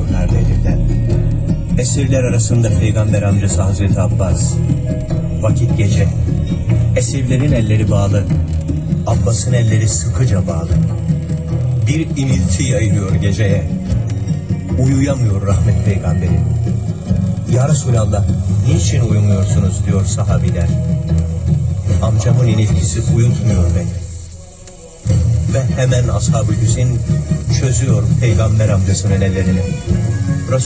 Dönüyorlar Bedir'den. Esirler arasında peygamber amcası Hazreti Abbas. Vakit gece. Esirlerin elleri bağlı. Abbas'ın elleri sıkıca bağlı. Bir inilti yayılıyor geceye. Uyuyamıyor rahmet peygamberi. Ya Resulallah niçin uyumuyorsunuz diyor sahabiler. Amcamın iniltisi uyutmuyor beni. Ve hemen ashab-ı Hüseyin çözüyor peygamber amcasının ellerini.